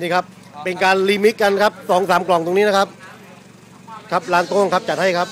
นี่ครับ เป็นการรีมิกกันครับสองสามกล่องตรงนี้นะครับ ครับร้านโต้งครับจัดให้ครับ